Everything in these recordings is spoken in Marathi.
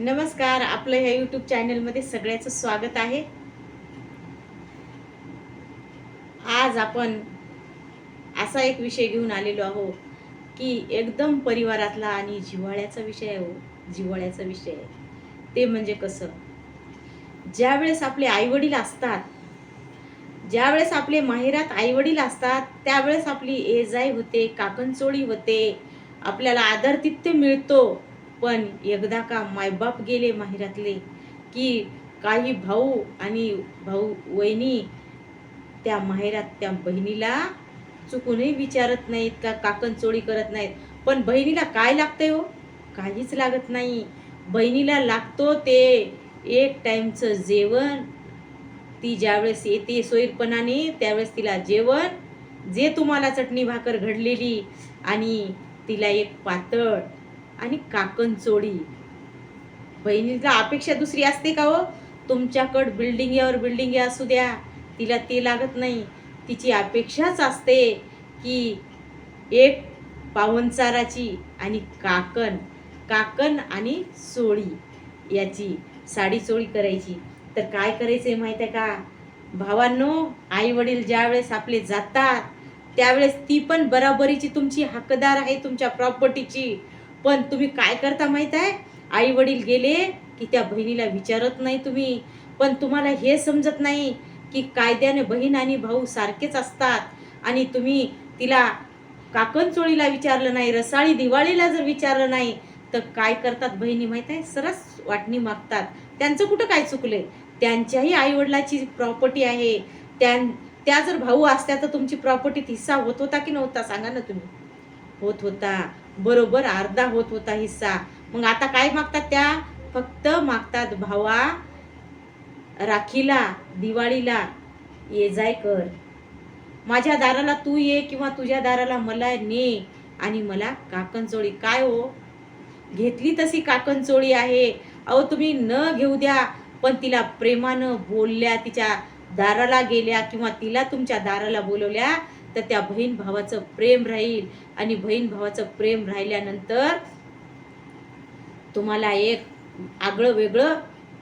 नमस्कार आपलं ह्या यूट्यूब चॅनलमध्ये सगळ्याचं स्वागत आहे. आज आपण असा एक विषय घेऊन आलेलो आहो की एकदम परिवारातला आणि जिव्हाळ्याचा विषय आहे हो. जिव्हाळ्याचा विषय आहे. ते म्हणजे कसं? ज्यावेळेस आपले आईवडील असतात ज्यावेळेस आपले माहेरात आईवडील असतात त्यावेळेस आपली एजाई होते काकणचोळी होते आपल्याला आदरतिथ्य मिळतो पण एकदा का मायबाप गेले माहेरातले की काही भाऊ आणि भाऊ वहिनी त्या माहेरात त्या बहिणीला चुकूनही विचारत नाहीत का काकणचोळी करत नाहीत. पण बहिणीला काय लागतंय हो? काहीच लागत नाही. बहिणीला लागतो ते एक टाईमचं जेवण. ती ज्यावेळेस येते सोयीरपणाने त्यावेळेस तिला जेवण. जे तुम्हाला चटणी भाकर घडलेली आणि तिला एक पातळ आणि काकणचोळी बहिणीला अपेक्षा दुसरी असते का हो? तुमच्याकडं बिल्डिंग यावर बिल्डिंग असू द्या. तिला ते लागत नाही. तिची अपेक्षाच असते की एक पावनचाराची आणि काकण काकण आणि सोळी याची साडी चोळी करायची. तर काय करायचं आहे माहिती आहे का? भावांनो आई वडील ज्यावेळेस आपले जातात त्यावेळेस ती पण बराबरीची तुमची हकदार आहे तुमच्या प्रॉपर्टीची पण तुम्ही काय करता माहीत आहे? आई वडील गेले की त्या बहिणीला विचारत नाही तुम्ही. पण तुम्हाला हे समजत नाही की कायद्याने बहीण आणि भाऊ सारखेच असतात. आणि तुम्ही तिला काकणचोळीला विचारलं नाही रसाळी दिवाळीला जर विचारलं नाही तर काय करतात बहिणी माहीत आहे? सरस वाटणी मागतात. त्यांचं कुठं काय चुकलंय? त्यांच्याही आईवडिलाची प्रॉपर्टी आहे. त्या त्या जर भाऊ असत्या तर तुमची प्रॉपर्टीत हिस्सा होत होता की नव्हता? सांगा ना तुम्ही. होत होता. बरोबर अर्धा होत होता हिस्सा. मग आता काय मागतात त्या? फक्त मागतात भावा राखीला दिवाळीला. ये जाय कर. माझ्या दाराला तू ये किंवा तुझ्या दाराला मला ने. आणि मला काकणचोळी. काय हो? घेतली तशी काकणचोळी आहे. अहो तुम्ही न घेऊ द्या. पण तिला प्रेमानं बोलल्या तिच्या दाराला गेल्या किंवा तिला तुमच्या दाराला बोलवल्या तर त्या बहीण भावाचं प्रेम राहील. आणि बहीण भावाचं प्रेम राहिल्यानंतर तुम्हाला एक आगळं वेगळं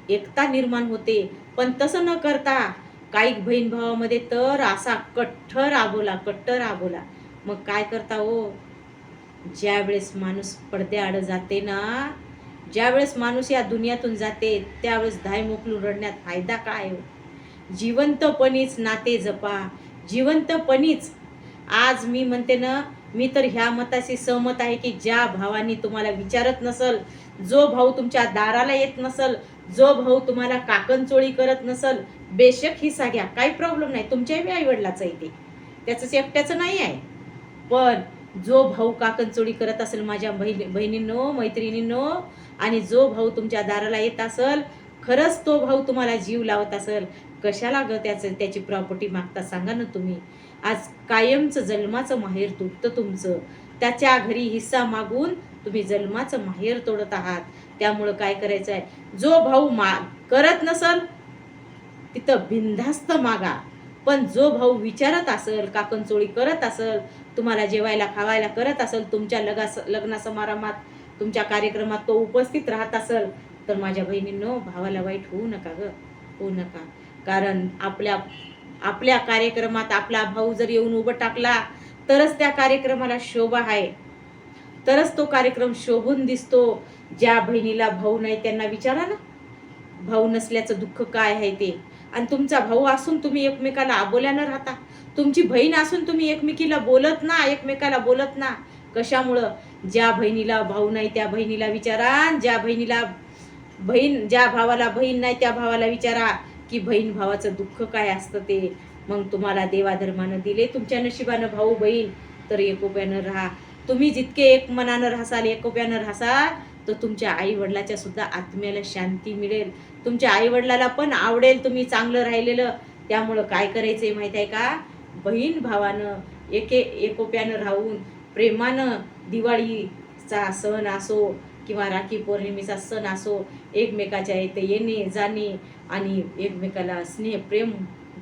एकता निर्माण होते. पण तसं न करता काही बहीण भावामध्ये तर असा कट्टर आबोला कट्टर आबोला. मग काय करता हो? ज्या वेळेस माणूस पडद्याआड जाते ना ज्या वेळेस माणूस या दुनियातून जाते त्यावेळेस धाय मोकलून रडण्यात फायदा काय हो? जिवंतपणीच नाते जपा. जिवंतपणीच. आज मी म्हणते ना मी तर ह्या मताशी सहमत आहे की ज्या भावानी तुम्हाला विचारत नसल जो भाऊ तुमच्या दाराला येत नसल जो भाऊ तुम्हाला काकणचोळी करत नसल बेशक ही साग्या काही प्रॉब्लेम नाही. तुमच्याही आईवडिलाचं आहे ते. त्याचं एकट्याचं नाही आहे. पण जो भाऊ काकणचोळी करत असेल माझ्या बहिणी बहिणींनो मैत्रिणींनो आणि जो भाऊ तुमच्या दाराला येत असेल खरंच तो भाऊ तुम्हाला जीव लावत असेल कशाला ग त्याचं त्याची प्रॉपर्टी मागता सांगा ना तुम्ही. आज कायमचं जन्माचं माहेर तुटतं तुमचं. त्याच्या घरी हिस्सा मागून तुम्ही जन्माचं माहेर तोडत आहात. त्यामुळं काय करायचं आहे जो भाऊ मा करत नसल तिथं बिनधास्त मागा. पण जो भाऊ विचारत असेल काकणचोळी करत असेल तुम्हाला जेवायला खावायला करत असेल तुमच्या लगा लग्न समारंभात तुमच्या कार्यक्रमात तो उपस्थित राहत असेल तर माझ्या बहिणींनो भावाला वाईट होऊ नका ग. होऊ नका. कारण आपल्या आपल्या कार्यक्रमात आपला भाऊ जर येऊन उभं टाकला तरच त्या कार्यक्रमाला शोभा आहे. तरच तो कार्यक्रम शोभून दिसतो. ज्या बहिणीला भाऊ नाही त्यांना विचारा ना. भाऊ नसल्याचं दुःख काय आहे ते? आणि तुमचा भाऊ असून तुम्ही एकमेकाला आबोल्यानं राहता. तुमची बहीण असून तुम्ही एकमेकीला बोलत ना एकमेकाला बोलत ना. कशामुळं? ज्या बहिणीला भाऊ नाही त्या बहिणीला विचारा. आणि ज्या बहिणीला बहीण ज्या भावाला बहीण नाही त्या भावाला विचारा की बहीण भावाचं दुःख काय असतं ते. मग तुम्हाला देवाधर्मानं दिले तुमच्या नशिबानं भाऊ बहीण तर एकोप्यानं राहा. तुम्ही जितके एक मनानं राहसाल एकोप्यानं राहसाल तर तुमच्या आई वडिलाच्या सुद्धा आत्म्याला शांती मिळेल. तुमच्या आई वडिलाला पण आवडेल तुम्ही चांगलं राहिलेलं. त्यामुळं काय करायचंय माहीत आहे का? बहीण भावानं एके एकोप्यानं राहून प्रेमानं दिवाळीचा सण असो किंवा राखी पौर्णिमेचा सण असो एकमेकाच्या इथे येणे जाणे आणि एकमेकाला स्नेह प्रेम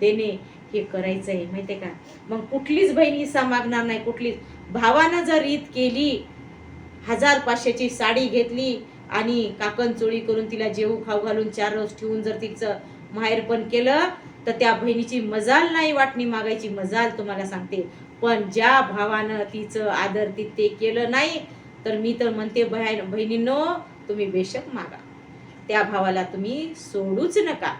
देणे हे करायचं आहे माहिती आहे का? मग कुठलीच बहीण हिस्सा मागणार नाही कुठलीच. भावानं जर ईद केली हजार पाचशेची साडी घेतली आणि काकण चोळी करून तिला जेवू खाऊ घालून चार रोज ठेवून जर तिचं माहेर पण केलं तर त्या बहिणीची मजाल नाही वाटणी मागायची मजाल तुम्हाला सांगते. पण ज्या भावानं तिचं आदर ती ते केलं नाही तर मी तर म्हणते बहिणींनो तुम्ही बेशक मागा. त्या भावाला तुम्ही सोडूच नका.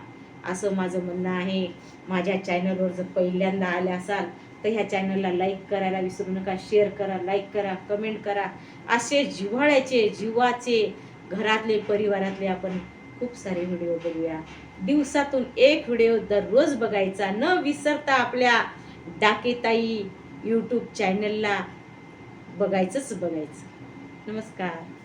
असं माझं म्हणणं आहे. माझ्या चॅनलवर जर पहिल्यांदा आले असाल तर ह्या चॅनलला लाईक करायला विसरू नका शेअर करा लाईक करा कमेंट करा. असे जिव्हाळ्याचे जीवाचे घरातले परिवारातले आपण खूप सारे व्हिडिओ बघूया. दिवसातून एक व्हिडिओ दररोज बघायचा. न विसरता आपल्या डाकेताई यूट्यूब चॅनलला बघायचंच बघायचं. नमस्कार.